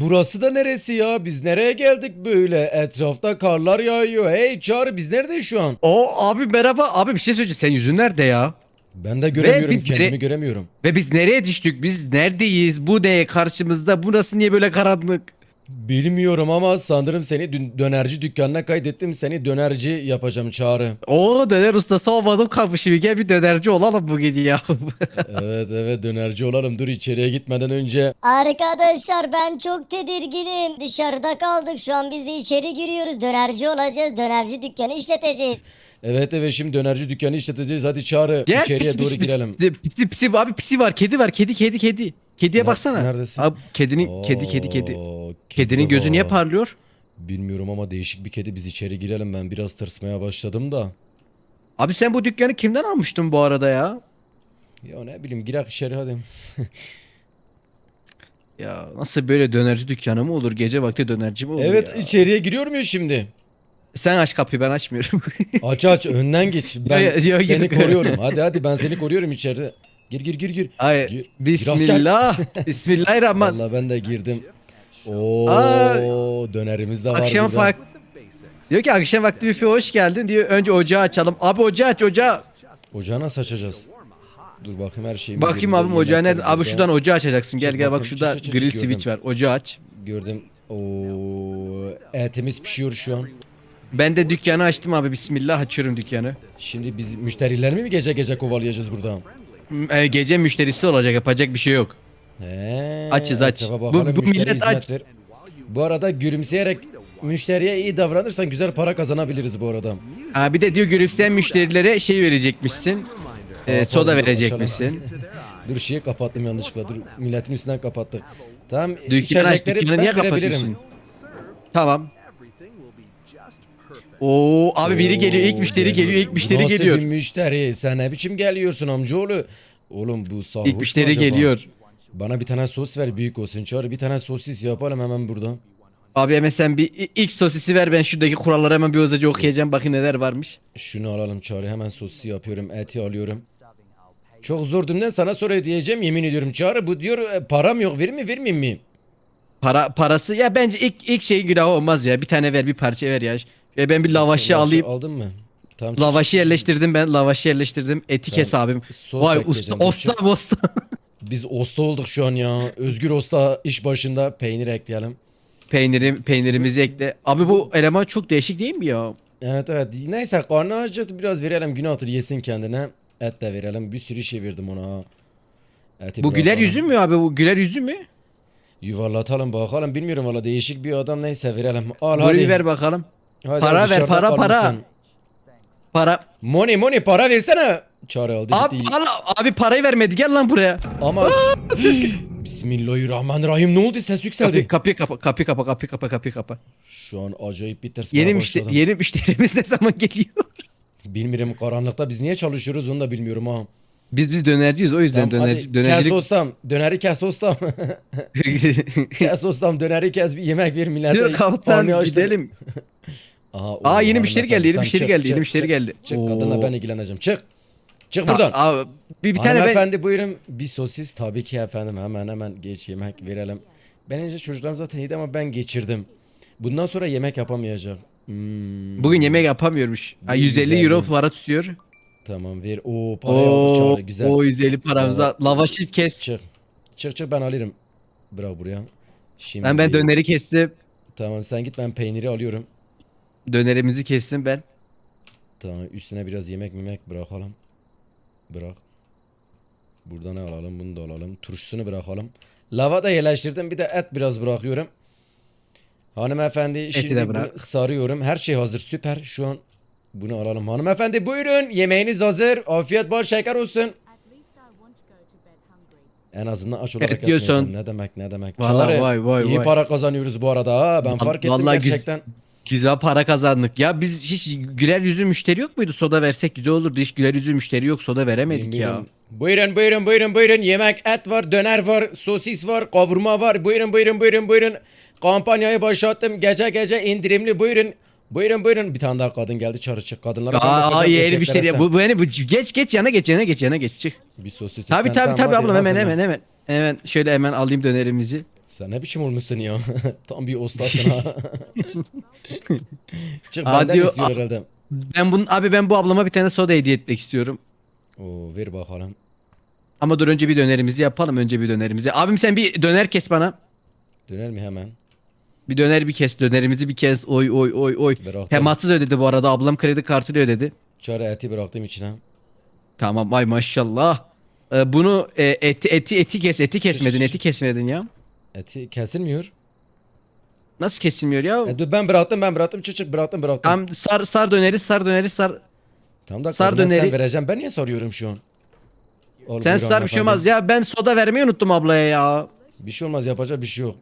Burası da neresi ya? Biz nereye geldik böyle? Etrafta karlar yağıyor. Hey Çağrı biz neredeyiz şu an? O abi merhaba. Abi bir şey söyleyeceğim. Sen yüzün nerede ya? Ben de göremiyorum biz kendimi nere- göremiyorum. Ve biz nereye düştük? Biz neredeyiz? Bu ne karşımızda? Burası niye böyle karanlık? Bilmiyorum ama sanırım seni dün dönerci dükkanına kaydettim. Seni dönerci yapacağım Çağrı. Oo döner ustası olmadım kalmışım. Gel bir dönerci olalım bugün ya. evet evet dönerci olalım. Dur içeriye gitmeden önce. Arkadaşlar ben çok tedirginim. Dışarıda kaldık şu an biz de içeri giriyoruz. Dönerci olacağız. Dönerci dükkanı işleteceğiz. Evet evet şimdi dönerci dükkanı işleteceğiz. Hadi Çağrı Gel içeriye pisi, doğru pisi, girelim. Pisi, pisi, pisi, abi pisi var. Kedi var. Kedi kedi kedi. Kediye baksana. neredesin? Abi kedinin kedi kedi kedi. Oo, Kedinin de gözü niye var. parlıyor? Bilmiyorum ama değişik bir kedi. Biz içeri girelim. Ben biraz tırsmaya başladım da. Abi sen bu dükkanı kimden almıştın bu arada ya? Ya ne bileyim girek içeri hadi. Ya nasıl böyle dönerci dükkanı mı olur? Gece vakti dönerci mi olur Evet ya? içeriye giriyor muyuz şimdi? Sen aç kapıyı ben açmıyorum. Aç aç önden geç. Ben Yo, yo, yo, seni koruyorum. Hadi hadi ben seni koruyorum içeride. Gir gir gir gir. Hayır. Gir. Bismillah. Bismillahirrahmanirrahim. Vallahi ben de girdim. Oo Aa, dönerimiz de var Akşam burada. vak Diyor ki akşam vakti büfe hoş geldin diyor. Önce ocağı açalım. Abi ocağı aç ocağı. Ocağı nasıl açacağız? Dur bakayım her şeyimiz Bakayım abim ocağı nerede? Abi şuradan ocağı açacaksın. Gel gel bak şurada grill switch var. Ocağı aç. Gördüm. Oo etimiz pişiyor şu an. Ben de dükkanı açtım abi. Bismillah açıyorum dükkanı. Şimdi biz müşterilerimi mi gece gece kovalayacağız burada? E, Gece müşterisi olacak. Yapacak bir şey yok. He, Açız, aç. etrafa Bu- bakalım, bu millet hizmet aç. ver. Bu arada gülümseyerek müşteriye iyi davranırsan güzel para kazanabiliriz bu arada. Ha, bir de diyor gülümseyen müşterilere şey verecekmişsin. E, soda verecekmişsin. Dur şeyi kapattım yanlışlıkla. Dur milletin üstünden kapattık. Tamam Dükkanı aç içecekleri dükkanı ben niye verebilirim. kapatıyorsun? Tamam. Oo abi biri geliyor ilk müşteri geliyor. ilk müşteri Nasıl geliyor. bir müşteri? Sen ne biçim geliyorsun amcaoğlu? Oğlum bu sarhoş İlk mu müşteri acaba? geliyor. Bana bir tane sos ver büyük olsun. Çağır bir tane sosis yapalım hemen burada. Abi hemen sen bir i- ilk sosisi ver ben şuradaki kuralları hemen bir hızlıca okuyacağım bakayım neler varmış. Şunu alalım Çağrı hemen sosisi yapıyorum. Eti alıyorum. Çok zor dünden sana sonra ödeyeceğim yemin ediyorum Çağrı bu diyor e, param yok verir mi vermeyeyim mi? Para parası ya bence ilk ilk şey günah olmaz ya bir tane ver bir parça ver ya. Ve ben bir lavaşı Lavaşı alayım. Aldın mı? Tamam. çık, Lavaşı çık, yerleştirdim ben lavaşı yerleştirdim. Eti kes abim. Sos Vay ekleyeceğim, usta çık. osta osta. Biz osta olduk şu an ya. Özgür Osta iş başında peynir ekleyelim. Peynirim, peynirimizi ekle. Abi bu eleman çok değişik değil mi ya? Evet evet. Neyse karnı acıktı biraz verelim günahtır yesin kendine. Et de verelim. Bir sürü şey verdim ona. Eti Bu güler yüzü mü abi bu güler yüzü mü? Yuvarlatalım bakalım. Bilmiyorum valla değişik bir adam neyse verelim. Al Burayı hadi. ver bakalım. Hadi, Para ver, dışarıda para, para. kalmışsın. Para. Money money para versene. Çağrı aldı Abi, gitti. al- abi parayı vermedi gel lan buraya. Ama Bismillahirrahmanirrahim ne oldu ses yükseldi. Kapıyı kapa kapıyı kapa kapıyı kapa kapıyı kapa. Şu an acayip bir tırsmaya Yeni başladım. müşteri yeni müşterimiz ne zaman geliyor? Bilmiyorum karanlıkta biz niye çalışıyoruz onu da bilmiyorum ha. Biz biz dönerciyiz o yüzden Tamam, dönerci hadi, Kes dönercilik. ustam. Döneri kes ustam. kes ustam döneri kes bir yemek ver millete. Dur kaptan Karnı açtı. gidelim. Aha, Aa oo, yeni müşteri geldi yeni hanımefendi. müşteri Tamam, geldi yeni çık, müşteri çık, geldi. Çık Oo. kadınla ben ilgileneceğim. Çık. Çık Ta- buradan. Abi, bir, bir tane ben Hanımefendi buyurun bir sosis tabii ki efendim hemen hemen geç yemek verelim. Ben önce çocuklarım zaten yedi ama ben geçirdim. Bundan sonra yemek yapamayacak. Hmm, bugün yemek yapamıyormuş. Bir 150 güzel euro bir- para tutuyor. Tamam ver. Oo parayı aldık Oo, çağrı güzel. o 150 paramıza. Lavaşı kes. Çık. Çık çık ben alırım. Bırak buraya. Şimdi Ben ben döneri kestim. Tamam sen git ben peyniri alıyorum. Dönerimizi kestim ben. Tamam üstüne biraz yemek memek bırakalım. Bırak. Burada ne alalım bunu da alalım. Turşusunu bırakalım. Lava da yerleştirdim bir de et biraz bırakıyorum. Hanımefendi şimdi de bunu sarıyorum. Her şey hazır süper şu an. Bunu alalım. Hanımefendi buyurun yemeğiniz hazır. Afiyet bol şeker olsun. En azından aç olarak Evet, diyorsun. yatmayacağım. Ne demek ne demek. Vallahi Çağrı, vay, vay, iyi vay. para kazanıyoruz bu arada ha. Ben Val- fark ettim vallahi gerçekten. Güzel para kazandık. Ya biz hiç güler yüzü müşteri yok muydu? Soda versek güzel olurdu. Hiç güler yüzü müşteri yok. Soda veremedik ya. Bilmiyorum. Buyurun buyurun buyurun buyurun yemek et var döner var sosis var kavurma var buyurun buyurun buyurun buyurun kampanyayı başlattım gece gece indirimli buyurun buyurun buyurun bir tane daha kadın geldi çağrı çık kadınlara ben Aa, bakacağım, yeni erkeklere müşteri. sen. Bu, bu, bu, geç geç yana geç yana geç yana geç çık. bir sosis Tabi lütfen. tabi Tamam, tabi hadi ablam hemen hemen hemen. Hemen şöyle hemen alayım dönerimizi. Sen ne biçim olmuşsun ya? Tam bir ustasın ha. Çık Aa, benden diyor, istiyor a- herhalde. Ben bunun abi ben bu ablama bir tane soda hediye etmek istiyorum. Oo, ver bakalım. Ama dur önce bir dönerimizi yapalım önce bir dönerimizi. Abim sen bir döner kes bana. Döner mi hemen? Bir döner bir kes dönerimizi bir kes. Oy oy oy oy. Bıraktım. Temassız ödedi bu arada ablam kredi kartıyla ödedi. Çare eti bıraktım içine. Tamam ay maşallah. Ee, bunu e, eti eti eti kes eti kesmedin eti kesmedin ya. Eti kesilmiyor. Nasıl kesilmiyor ya? E, dur ben bıraktım ben bıraktım çık çık bıraktım bıraktım. Tam sar sar döneri sar döneri sar. Tamam da sar kadına sen döneri. vereceğim. Ben niye soruyorum şu an? Al Sen sar bir şey olmaz ya. Ben soda vermeyi unuttum ablaya ya. Bir şey olmaz yapacak bir şey yok.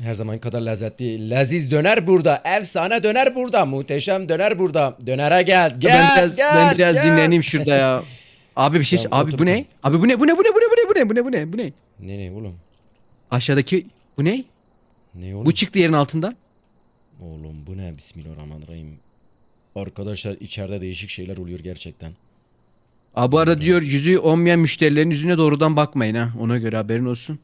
Her zaman kadar lezzetli. Leziz döner burada. Efsane döner burada. Muhteşem döner burada. Dönere gel. Gel ben biraz gel. ben biraz gel. dinleneyim şurada ya. Abi bir şey Tamam, abi otur, bu ne? Abi bu ne? Bu ne? Bu ne? Bu ne? Bu ne? Bu ne? Bu ne? Bu ne? Bu ne? Ne ne oğlum? Aşağıdaki bu ne? Ne oğlum? Bu çıktı yerin altından. Oğlum bu ne? Bismillahirrahmanirrahim. Arkadaşlar içeride değişik şeyler oluyor gerçekten. Aa, bu arada diyor yüzü olmayan müşterilerin yüzüne doğrudan bakmayın ha. Ona göre haberin olsun.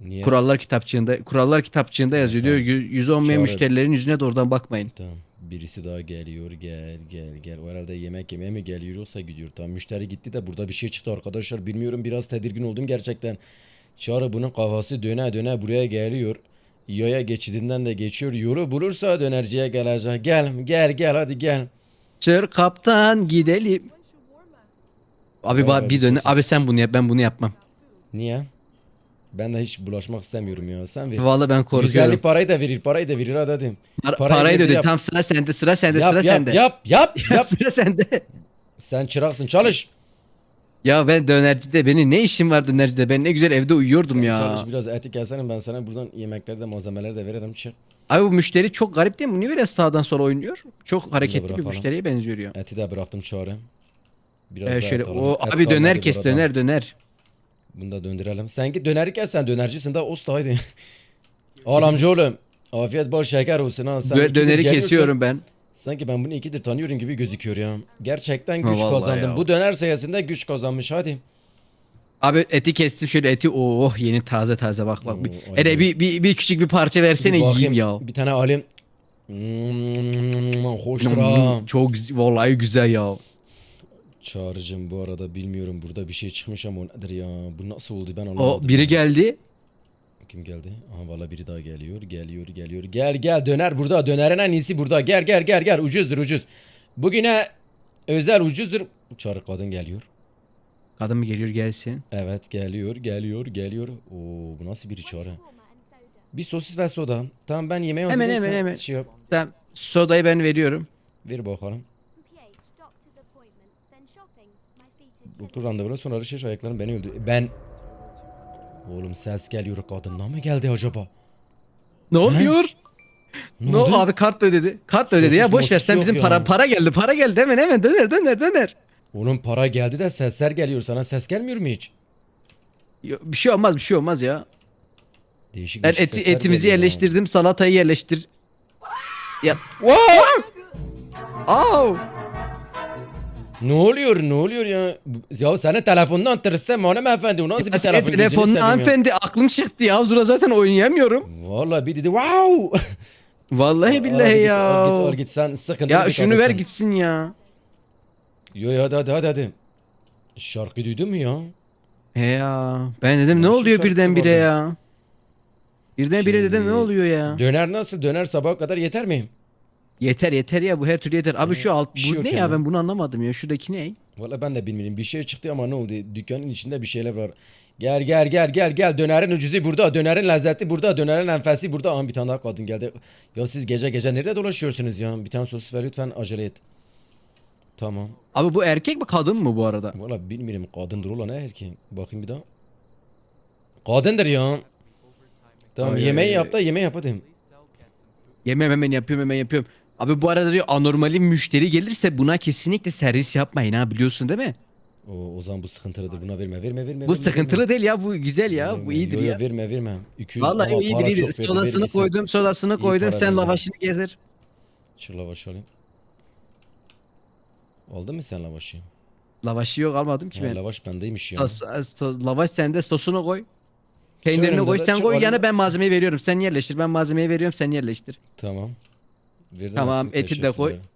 Niye? Kurallar kitapçığında kurallar kitapçığında yazıyor diyor Tamam. "Yü- yüzü olmayan Çağrı. müşterilerin yüzüne doğrudan bakmayın. Tamam. Birisi daha geliyor. Gel gel gel. O herhalde yemek yemeye mi geliyor yoksa gidiyor. Tamam müşteri gitti de burada bir şey çıktı arkadaşlar. Bilmiyorum biraz tedirgin oldum gerçekten. Çağrı bunun kafası döne döne buraya geliyor. Yaya geçidinden de geçiyor. Yolu bulursa dönerciye gelecek. Gel gel gel hadi gel. Sir kaptan gidelim. Abi ba- bir döne abi sen bunu yap ben bunu yapmam. Niye? Ben de hiç bulaşmak istemiyorum ya. Sen ver. Vallahi ben 150 korkuyorum. parayı da verir, parayı da verir hadi hadi. Par- parayı parayı da verdi, öde. yap. Tam sıra sende sıra sende Yap, sıra yap, sende. yap yap yap. sıra sende. Sen çıraksın çalış. Ya ben dönercide benim ne işim var dönercide? Ben ne güzel evde uyuyordum Sen ya. çalış biraz eti keserim ben sana buradan yemekleri de malzemeleri de veririm çık. Abi bu müşteri çok garip değil mi? Niye böyle sağdan sola oynuyor? Çok hareketli bir bırakalım. müşteriye benziyor ya. Eti de bıraktım çağrı. Biraz Ee, daha şöyle et alalım. o Et abi kalmadı döner kes burada. döner döner. Bunu da döndürelim. Sen git döneri kes sen dönercisin de usta haydi. Al amcaoğlum. Afiyet bol şeker olsun ha. Sen Dö- ikidir döneri geliyorsun. kesiyorum ben. Sanki ben bunu ikidir tanıyorum gibi gözüküyor ya. Gerçekten güç vallahi kazandım. ya. Bu döner sayesinde güç kazanmış hadi. Abi eti kestim şöyle eti oh yeni taze taze bak bak. Bir, Oo, hele aynen. bir, bir, bir küçük bir parça versene Bir yiyeyim bakayım, ya. Bir tane alayım. Mm, Hoştur ha. Çok güz- vallahi güzel ya. Çağrıcım bu arada bilmiyorum burada bir şey çıkmış ama o nedir ya? Bu nasıl oldu ben O anlamadım. biri geldi. Kim geldi? Aha valla biri daha geliyor. Geliyor geliyor. Gel gel döner burada. Dönerin en iyisi burada. Gel gel gel gel. Ucuzdur ucuz. Bugüne özel ucuzdur. Çağrı kadın geliyor. Kadın mı geliyor gelsin. Evet geliyor geliyor geliyor. Oo bu nasıl biri çağrı? Bir sosis ve soda. Tamam ben yemeği Hemen, hazırlayayım. hemen, sen hemen. Şey yap. Tamam sodayı ben veriyorum. Ver bakalım. Doktor randevuları sonra arışış ayaklarım beni öldü. Ben... Oğlum ses geliyor kadından mı geldi acaba? Ne oluyor? Ne oldu? abi kart ödedi. Kart ödedi ya Sosis boş ver sen yok bizim ya. para para geldi para geldi hemen hemen döner döner döner. Oğlum para geldi de sesler geliyor. Sana ses gelmiyor mu hiç? Ya, Bir şey olmaz bir şey olmaz ya. Değişik Ben değişik eti, sesler etimizi geliyor yerleştirdim salatayı yerleştir. Ya. Au! Ne oluyor ne oluyor ya? Ya senin telefondan tırstım hanımefendi. O nasıl bir Ya telefon? Ya. hanımefendi aklım çıktı ya. Zura zaten oynayamıyorum. Vallahi bir dedi wow. Vallahi Al billahi git, ya. Al git al git sen sıkıntı Ya şunu ver gitsin ya. Yo yo hadi hadi hadi hadi. Şarkı duydun mu ya? He ya. Ben dedim ne Ya şu oluyor birdenbire vardı. ya. Birdenbire dedim Şimdi- ne oluyor ya. Döner nasıl? Döner sabaha kadar yeter mi? Yeter yeter ya bu her türlü yeter. Abi şu alt bir şey bu yok ne ya yani. ben bunu anlamadım ya. Şuradaki ne? Valla ben de bilmiyorum. Bir şey çıktı ama ne oldu? Dükkanın içinde bir şeyler var. Gel gel gel gel gel. Dönerin ucuzu burada. Dönerin lezzeti burada. Dönerin enfesi burada. Aha bir tane daha kadın geldi. Ya siz gece gece nerede dolaşıyorsunuz ya? Bir tane sosis ver lütfen acele et. Tamam. Abi bu erkek mi kadın mı bu arada? Valla bilmiyorum kadındır ulan ne erkek. Bakayım bir daha. Kadındır ya. Tamam Ay, yemeği ay, yap da yemeği yap hadi. Yemem hemen yapıyorum hemen yapıyorum. Abi bu arada diyor anormali müşteri gelirse buna kesinlikle servis yapmayın ha biliyorsun değil mi? O, o zaman bu sıkıntılıdır. Buna verme verme verme. Bu verme, sıkıntılı verme. değil ya bu güzel ya Verme. bu iyidir Yo, yo, ya. verme verme. 200 Vallahi ama iyidir iyidir. Sodasını koydum sodasını koydum sen lavaşını getir. Çık lavaş alayım. Aldın mı sen lavaşı? Lavaşı yok almadım ki He, ben. lavaş bendeymiş ya. Sos- sos- lavaş sende sosunu koy. Peynirini koy sen koy yana ben malzemeyi veriyorum. Sen yerleştir. Ben malzemeyi veriyorum sen yerleştir. Tamam. Verdim Tamam, hepsini, eti de koy. teşekkürler.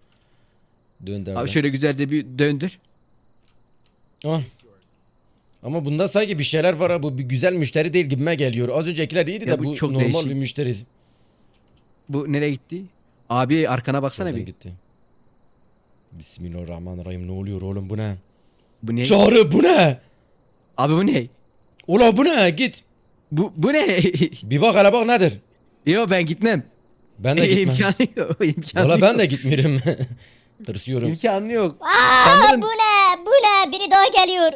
Dönderdim. Abi şöyle güzelce bir döndür. Al. Ama bunda sanki bir şeyler var ha. Bu bir güzel müşteri değil gibime geliyor. Az öncekiler iyiydi Ya de bu bu, çok normal değişik. bir müşteri. Bu nereye gitti? Abi arkana baksana Şuradan bir. gitti. Bismillahirrahmanirrahim. Ne oluyor oğlum bu ne? Bu ne? Çağrı bu ne? Abi bu ne? Ula bu ne? Git. Bu bu ne? Bir bak hele bak nedir? Yo ben gitmem. Ben de gitmem. İmkanı yok. İmkanı Valla ben de gitmiyorum. Tırsıyorum. İmkanı yok. Aa, Sanırım- bu ne? Bu ne? Biri daha geliyor.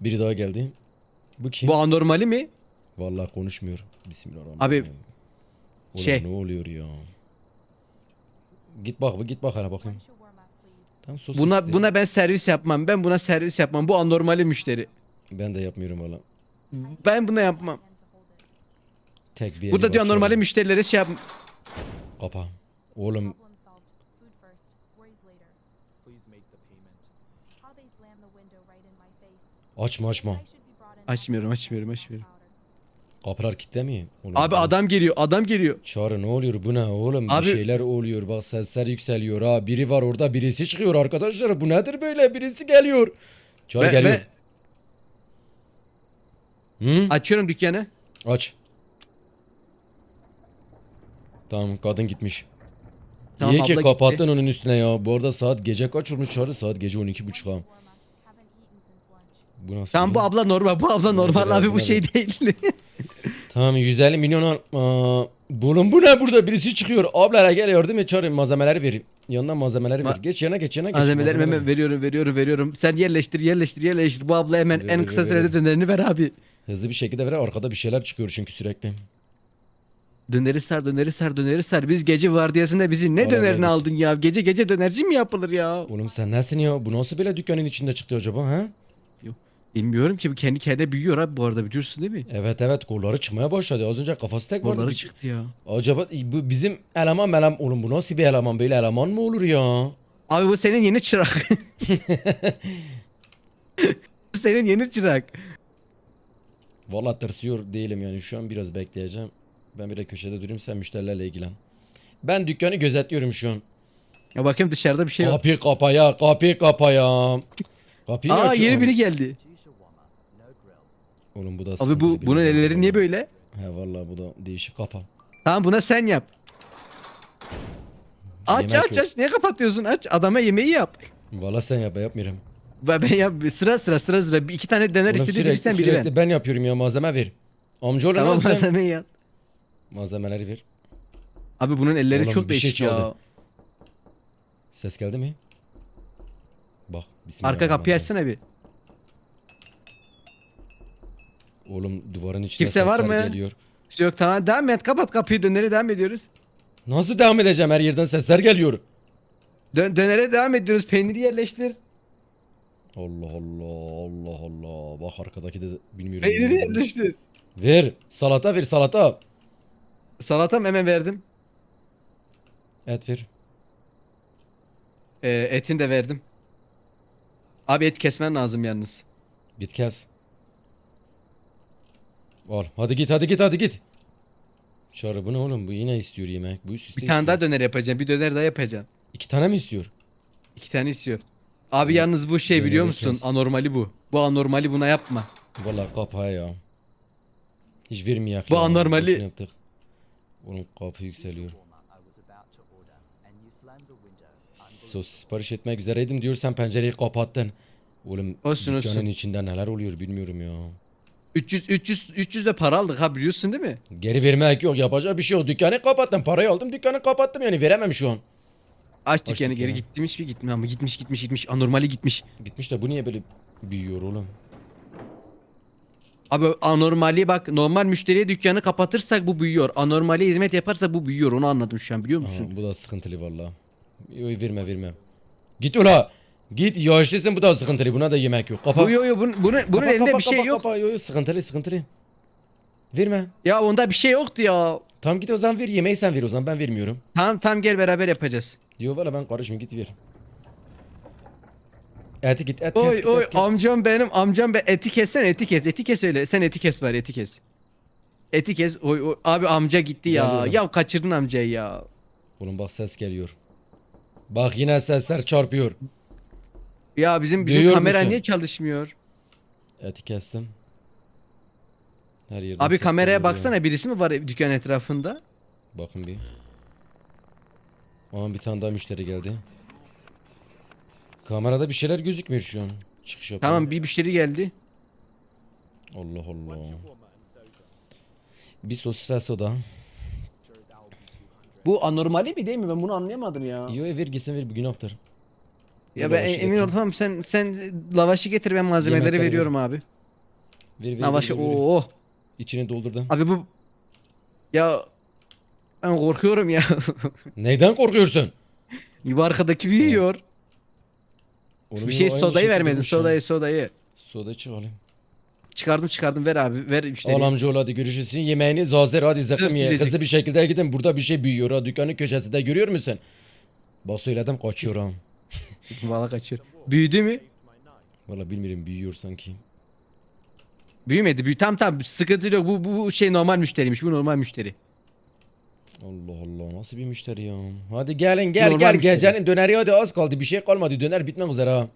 Biri daha geldi. Bu kim? Bu anormali mi? Vallahi konuşmuyor. Bismillahirrahmanirrahim. Abi, Oğlum şey- ne oluyor ya? Git bak git bak hele bakayım. Tam sosis Buna istedim. buna ben servis yapmam. Ben buna servis yapmam. Bu anormali müşteri. Ben de yapmıyorum valla. Ben buna yapmam. Tek bir Burada eli diyor bak anormali şöyle. müşterilere şey yap. Kapa. Oğlum açma açma. Açmıyorum, açmıyorum, açmıyorum. Kapılar kilitli mi? Oğlum, Abi adam geliyor. Adam geliyor. Çağrı ne oluyor bu ne oğlum? Abi- Bir şeyler oluyor bak sesler yükseliyor ha. Biri var orada birisi çıkıyor arkadaşlar. Bu nedir böyle? Birisi geliyor. Çağrı Ben- geliyor. Hı? Açıyorum dükkanı. Aç. Tamam kadın gitmiş. Tamam, İyi ki abla kapattın onun üstüne ya. Bu arada saat gece kaç olmuş Çağrı? Saat gece 12.30 ha. Bu nasıl? Tamam bu abla normal. Bu abla normal abi bu şey değil. Tamam 150 milyon al. Aa, bunun bu ne burada? Birisi çıkıyor. Ablara gel yardım et Çağrı malzemeleri ver. Yanına malzemeleri ver. Ma- Geç yana geç yana geç. Malzemeleri Malzemeleri hemen veriyorum veriyorum veriyorum. Sen yerleştir yerleştir yerleştir. Bu abla hemen Ver, en ver, kısa ver, sürede ver. dönerini ver abi. Hızlı bir şekilde ver. Arkada bir şeyler çıkıyor çünkü sürekli. Döneri sar döneri sar döneri sar. Biz gece vardiyasında bizi ne Vallahi dönerini evet. aldın ya? Gece gece dönerci mi yapılır ya? Oğlum sen nesin ya? Bu nasıl böyle dükkanın içinde çıktı acaba ha? Bilmiyorum ki bu kendi kendine büyüyor abi bu arada biliyorsun değil mi? Evet evet kolları çıkmaya başladı. Az önce kafası tek vardı. Oraları Bir- çıktı ya. Acaba bu bizim eleman melam oğlum bu nasıl bir eleman böyle eleman mı olur ya? Abi bu senin yeni çırak. senin yeni çırak. Vallahi tırsıyor değilim yani şu an biraz bekleyeceğim. Ben bir de köşede durayım sen müşterilerle ilgilen. Ben dükkanı gözetliyorum şu an. Ya bakayım dışarıda bir şey var. Kapıyı kapa ya kapıyı kapa ya. Kapıyı Aa açıyor? yeni biri geldi. Oğlum bu da Abi bu bir bunun adam. elleri niye böyle? He vallahi bu da değişik kapa. Tamam buna sen yap. Aç Yemek aç yok. aç. Niye kapatıyorsun? Aç. Adama yemeği yap. Vallahi sen yap ben yapmıyorum. Ben ben yap sıra sıra sıra sıra. Bir iki tane döner Oğlum istedi sürekli, biri biri sürekli ben. ben yapıyorum ya malzeme ver. Amcaoğlu Tamam nasılsın? malzemeyi yap. Malzemeleri ver. Abi bunun elleri Oğlum, çok bir şey değişik ya. çaldı. Ses geldi mi? Bak. Arka kapıyı açsana bir. Oğlum duvarın içine Kimse var sesler mı? geliyor. İşte yok tamam devam et kapat kapıyı dönere devam ediyoruz. Nasıl devam edeceğim her yerden sesler geliyor. Dön dönere devam ediyoruz peyniri yerleştir. Allah Allah Allah Allah. Bak arkadaki de bilmiyorum. Peyniri yerleştir. Ver. Salata ver salata. Salatam hemen verdim. Et ver. Ee, etini de verdim. Abi et kesmen lazım yalnız. Git kes. Al. Hadi git hadi git hadi git. Çağrı bu ne oğlum? Bu yine istiyor yemek. Bu üst üste Bir tane istiyor. daha döner yapacağım. Bir döner daha yapacağım. İki tane mi istiyor? İki tane istiyor. Abi yalnız bu şey Döneri biliyor musun? kes. Anormali bu. Bu anormali buna yapma. Vallahi kapa ya. Hiç vermeyek Bu ya. anormali. Yaptık. Onun kapı yükseliyor. Sos sipariş etmek üzereydim diyorsan pencereyi kapattın. Oğlum Olsun, dükkanın olsun. içinde neler oluyor bilmiyorum ya. 300 300 300 de para aldık ha biliyorsun değil mi? Geri vermek yok yapacak bir şey yok. Dükkanı kapattım parayı aldım dükkanı kapattım yani veremem şu an. Açtık yani geri gitmiş mi gitmiyor ama gitmiş gitmiş gitmiş anormali gitmiş. Gitmiş de bu niye böyle büyüyor oğlum? Abi anormali bak normal müşteriye dükkanı kapatırsak bu büyüyor. Anormali hizmet yaparsa bu büyüyor onu anladım şu an biliyor musun? Aha, bu da sıkıntılı valla. Yok verme verme. Git ula. Git yaşlısın bu da sıkıntılı buna da yemek yok. Kapa. Bu yo yo bunun, bunun, bunun Kapa, elinde kapa, bir şey kapa, yok. Kapa. Yo, yo, sıkıntılı sıkıntılı. Verme. Ya onda bir şey yoktu ya. Tamam git o zaman ver yemeği sen ver o zaman ben vermiyorum. Tamam tamam gel beraber yapacağız. Diyor valla ben karışmayayım git ver. Eti git et kes Oy git, oy et kes. amcam benim amcam be eti kes sen eti kes eti kes öyle sen eti kes bari eti kes. Eti kes. Oy, oy. Abi amca gitti ya. Geliyorum. Ya kaçırdın amcayı ya. Oğlum bak ses geliyor. Bak yine sesler çarpıyor. Ya bizim bizim Duyuyor kamera musun? niye çalışmıyor? Eti kestim. Her yerden Abi ses kameraya geliyor baksana birisi mi var dükkan etrafında? Bakın bir. Aa bir tane daha müşteri geldi. Kamerada bir şeyler gözükmüyor şu an. Çıkış yapıyor. Tamam bir müşteri geldi. Allah Allah. Bir ve soda. Bu anormali mi değil mi? Ben bunu anlayamadım ya. Yo ver gitsin ver bir günahtır. Ya Bir ben lavaşı emin getir. ol tamam sen sen lavaşı getir ben malzemeleri Yemekleri veriyorum abi. Ver ver Lavaşı ver, ver, ver. oo. İçini doldur da. Abi bu ya ben korkuyorum ya. Neyden korkuyorsun? Bu arkadaki büyüyor. Oğlum Bir şey aynı sodayı şekilde vermedin. Sodayı sodayı. Soda çıkarayım. Çıkardım çıkardım ver abi. Ver müşteri. Al amcaoğlu hadi görüşürüz. Sizin yemeğini zazer hadi zıkkım ye. sıcacık. Hızlı bir şekilde gidin. Burada bir şey büyüyor ha. Dükkanın köşesinde görüyor musun? Bak söyledim kaçıyor ha. Valla kaçıyor. Büyüdü mü? Valla bilmiyorum büyüyor sanki. Büyümedi. Büyü tam tam sıkıntı yok. Bu bu şey normal müşteriymiş. Bu normal müşteri. Allah Allah nasıl bir müşteri ya. Hadi gelin gel Normal gel müşteri. gecenin döneri hadi az kaldı. Bir şey kalmadı. Döner bitmek üzere ha. Hızlı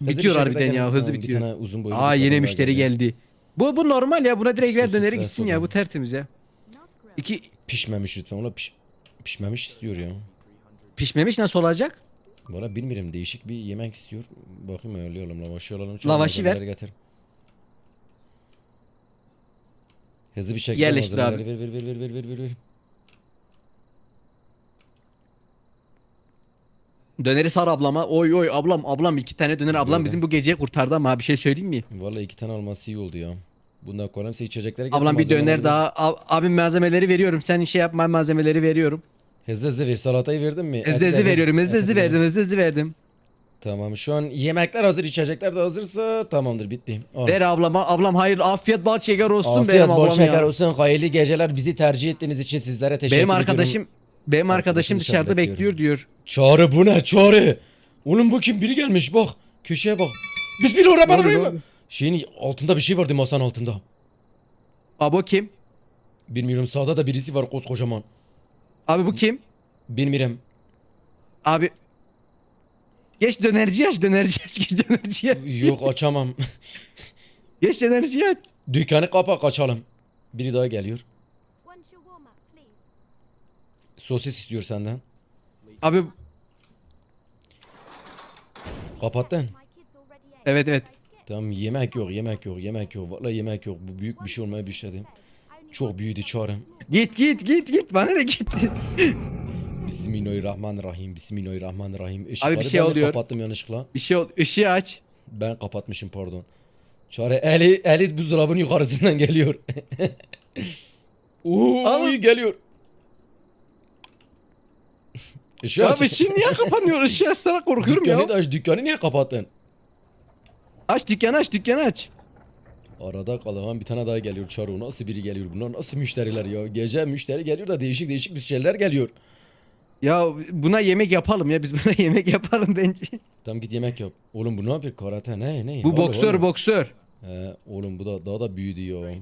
bir Bitiyor şekilde harbiden ya. Hızlı Ha, bitiyor. Bir tane uzun boylu. Aa bir müşteri geldi. Bu bu normal ya. Buna direkt ver Sosis döneri gitsin ya. Bu tertemiz ya. İki Pişmemiş lütfen. Valla piş, pişmemiş istiyor ya. pişmemiş nasıl olacak? Valla bilmiyorum değişik bir yemek istiyor. Bakayım ayarlayalım lavaşı alalım. Lavaşı ver. malzemeleri Getir. Hızlı bir şekilde Yerleştir malzemeleri Ver ver ver ver ver ver ver. Döneri sar ablama. Oy oy ablam ablam iki tane döner. Ablam bizim bu geceyi kurtardı ama bir şey söyleyeyim mi? Valla iki tane alması iyi oldu ya. Bundan koyalım size içecekleri getir. Ablam bir malzemeleri döner daha. Ab- abim malzemeleri veriyorum. Sen şey yapma malzemeleri veriyorum. Hızlı hızlı ver. Salatayı verdin mi? Eti de Hızlı hızlı ver. veriyorum. Hızlı Eti hızlı de ver. verdim. Hızlı hızlı verdim. Tamam şu an yemekler hazır içecekler de hazırsa tamamdır bitti. Al. Ver ablama. Ablam hayır afiyet bal şeker olsun Afiyet benim bol ablam şeker ya. olsun. Hayırlı geceler. Bizi tercih ettiğiniz için sizlere teşekkür Benim ediyorum. arkadaşım benim Arkadaşım dışarıda bekliyor diyor. Çağrı bu ne çağrı? Oğlum bu kim? Biri gelmiş bak. Köşeye bak. Biz bir oraya oldu, oraya mı? Şeyin altında bir şey vardı masanın altında. Abo kim? Bilmiyorum sağda da birisi var koskocaman. Abi bu kim? Bilmiyorum. Abi Geç dönerci aç dönerci aç geç dönerci aç. Yok açamam. Geç dönerci aç. Dükkanı kapa kaçalım. Biri daha geliyor. Sosis istiyor senden. Abi Kapattın. Evet evet. Tamam yemek yok yemek yok yemek yok. Vallahi yemek yok. Bu büyük bir şey olmaya başladı. Çok büyüdü çağrım. Git git git git bana ne git. Bismillahirrahmanirrahim. Bismillahirrahmanirrahim. Abi bir Işıkları şey ben oluyor. kapattım yanlışlıkla. Bir şey ol ışığı aç. Ben kapatmışım pardon. Çare eli eli buzdolabının yukarısından geliyor. Ama- geliyor. Işığı Ya aç. ışığı niye kapanıyor? Işığı açsana korkuyorum Dükkanı ya. da aç. Dükkanı niye kapattın? Aç dükkanı aç dükkanı aç. Arada kalan bir tane daha geliyor Çaro. Nasıl biri geliyor? Bunlar nasıl müşteriler ya? Gece müşteri geliyor da değişik değişik şeyler geliyor. Ya buna yemek yapalım ya biz buna yemek yapalım bence. Tamam git yemek yap. Oğlum bu ne yapıyor? Karate ne ne? Bu Oğlum, boksör oğlum. boksör. He, oğlum bu da daha da büyüdü ya.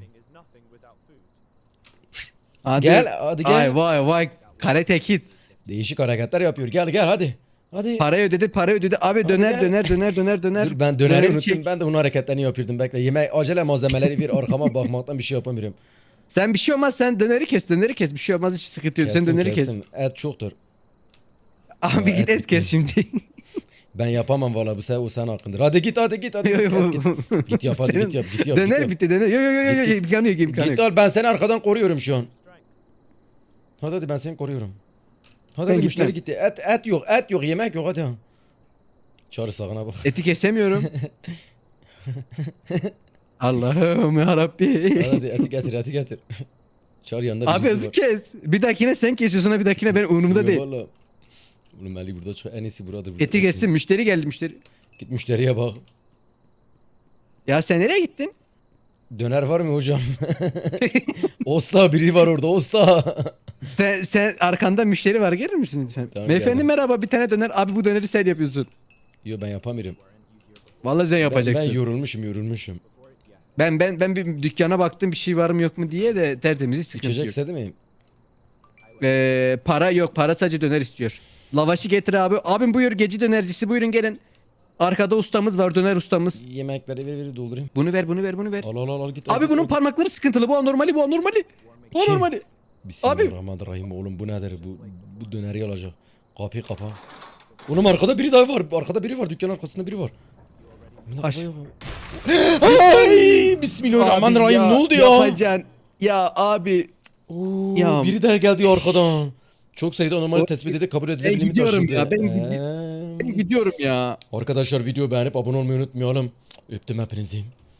Hadi. Gel hadi gel. Ay vay vay karate kid. Değişik hareketler yapıyor. Gel gel hadi. Hadi. Parayı ödedi parayı ödedi. Abi döner gel. döner döner döner döner. Dur ben döneri Döneri unuttum. çek. Ben de onun hareketlerini yapıyordum. Bekle. Yemek acele malzemeleri bir arkama bakmaktan bir şey yapamıyorum. Sen bir şey olmaz sen döneri kes döneri kes bir şey olmaz hiçbir sıkıntı yok. sen Kestim, döneri kes. kestim. Et çoktur. Abi git et kes şimdi. Ben yapamam valla bu sen o sen hakkındır. Hadi git hadi git hadi. Yo, git, yo, git, git. Git yap hadi Senin git yap git yap. döner git bitti döner. Yo yo yo yo yo imkanı yok imkanı Git yok. al ben seni arkadan koruyorum şu an. Hadi hadi ben seni koruyorum. Hadi Ben müşteri gitti. Et et yok et yok yemek yok hadi. ha. Çağrı sağına bak. Eti kesemiyorum. Allah'ım yarabbi. Hadi, hadi eti getir eti getir. Çağrı yanında Abi var. kes. Bir dahakine sen kesiyorsun bir dahakine ben umurumda değil. valla. Oğlum Ali burada çok en iyisi buradır. burada. Eti kessin müşteri geldi müşteri. Git müşteriye bak. Ya sen nereye gittin? Döner var mı hocam? Osta biri var orada Osta. Sen, sen arkanda müşteri var gelir misin lütfen? Tamam, Beyefendi geldim. merhaba bir tane döner. Abi bu döneri sen yapıyorsun. Yo ben yapamıyorum. Vallahi sen Ben, yapacaksın. ben yorulmuşum yorulmuşum. Ben ben ben bir dükkana baktım bir şey var mı yok mu diye de tertemiz sıkıntı İçecek yok. istedi mi? Ee, para yok. Para sadece döner istiyor. Lavaşı getir abi. Abim buyur geci dönercisi buyurun gelin. Arkada ustamız var döner ustamız. Yemekleri ver ver doldurayım. Bunu ver bunu ver bunu ver. Al al al al git. al Abi git, bunun al parmakları sıkıntılı. Bu anormali bu anormali. Bu Kim? anormali. Bismillahirrahmanirrahim oğlum bu nedir bu bu döneri alacak. Kapıyı kapa. Oğlum arkada biri daha var. Arkada biri var. Dükkan arkasında biri var. Aç. Ay, Bismillahirrahmanirrahim Abi ne oldu ya? Yapacaksın. Ya abi. Oo, Ya. biri daha geldi arkadan. Çok sayıda anomali O- tespit edildi kabul Ben edilebilir limit gidiyorum aşıldı. ya, ben Eee. Gidiyorum ya. Arkadaşlar video beğenip abone olmayı unutmayalım. Öptüm hepinizi.